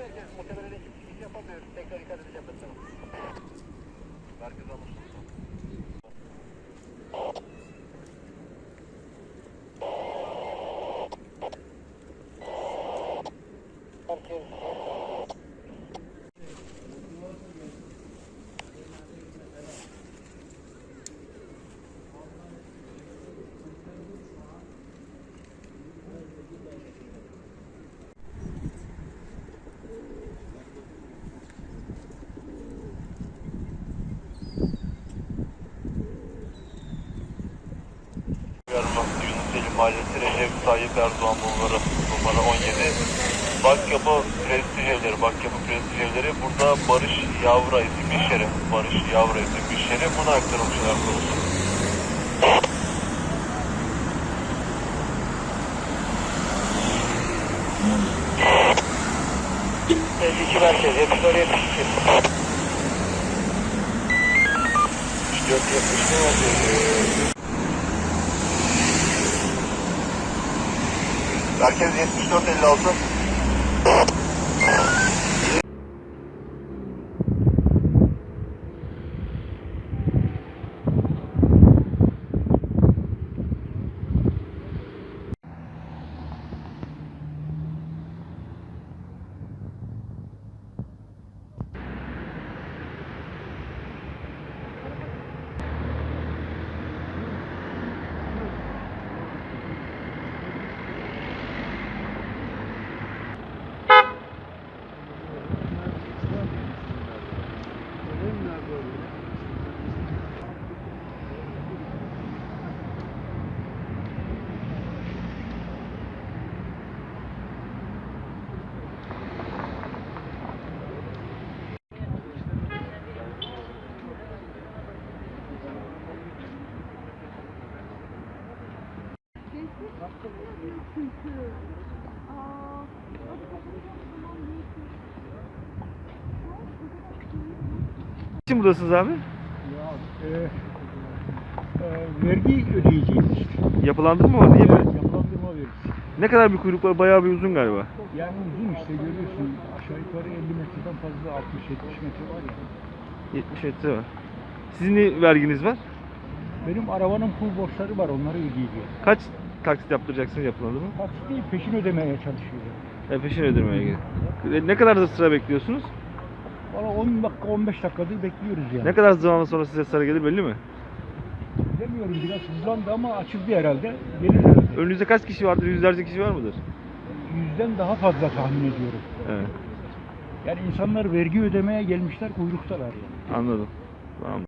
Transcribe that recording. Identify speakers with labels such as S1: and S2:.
S1: merkez muhtemelen ekip çıkış yapamıyoruz. Tekrar ikaz edeceğim. Merkez anlaşıldı.
S2: Mahallesi Recep Tayyip Erdoğan Bulvarı numara 17 Bakyapı Prestij Evleri Bakyapı Prestij Evleri burada Barış Yavra isimli iş yeri Barış Yavra isimli iş yeri buna aktarılmışlar konusu.
S1: iki merkez. 74 72.
S2: 74 70 ne Merkez 74 56
S3: Kim buradasınız abi?
S4: Ya, e, e, vergi ödeyeceğiz işte.
S3: Yapılandırma var değil mi?
S4: Evet, yapılandırma vergisi.
S3: Ne kadar bir kuyruk var? Bayağı bir uzun galiba.
S4: Yani uzun işte görüyorsun aşağı yukarı 50 metreden fazla 60-70 metre var ya.
S3: 70 metre var. Sizin ne verginiz var?
S4: Benim arabanın pul borçları var onları ödeyeceğim.
S3: Kaç taksit yaptıracaksınız yapılandırma?
S4: Taksit değil peşin ödemeye çalışıyorum.
S3: E, peşin ödemeye gerek. E, Ne kadar da sıra bekliyorsunuz?
S4: Valla 10 dakika 15 dakikadır bekliyoruz yani.
S3: Ne kadar zaman sonra size sıra gelir belli mi?
S4: Bilemiyorum biraz hızlandı ama açıldı herhalde. Gelir herhalde.
S3: Önünüzde kaç kişi vardır? Yüzlerce kişi var mıdır?
S4: Yüzden daha fazla tahmin ediyorum.
S3: Evet.
S4: Yani insanlar vergi ödemeye gelmişler kuyruktalar yani.
S3: Anladım. Tamam.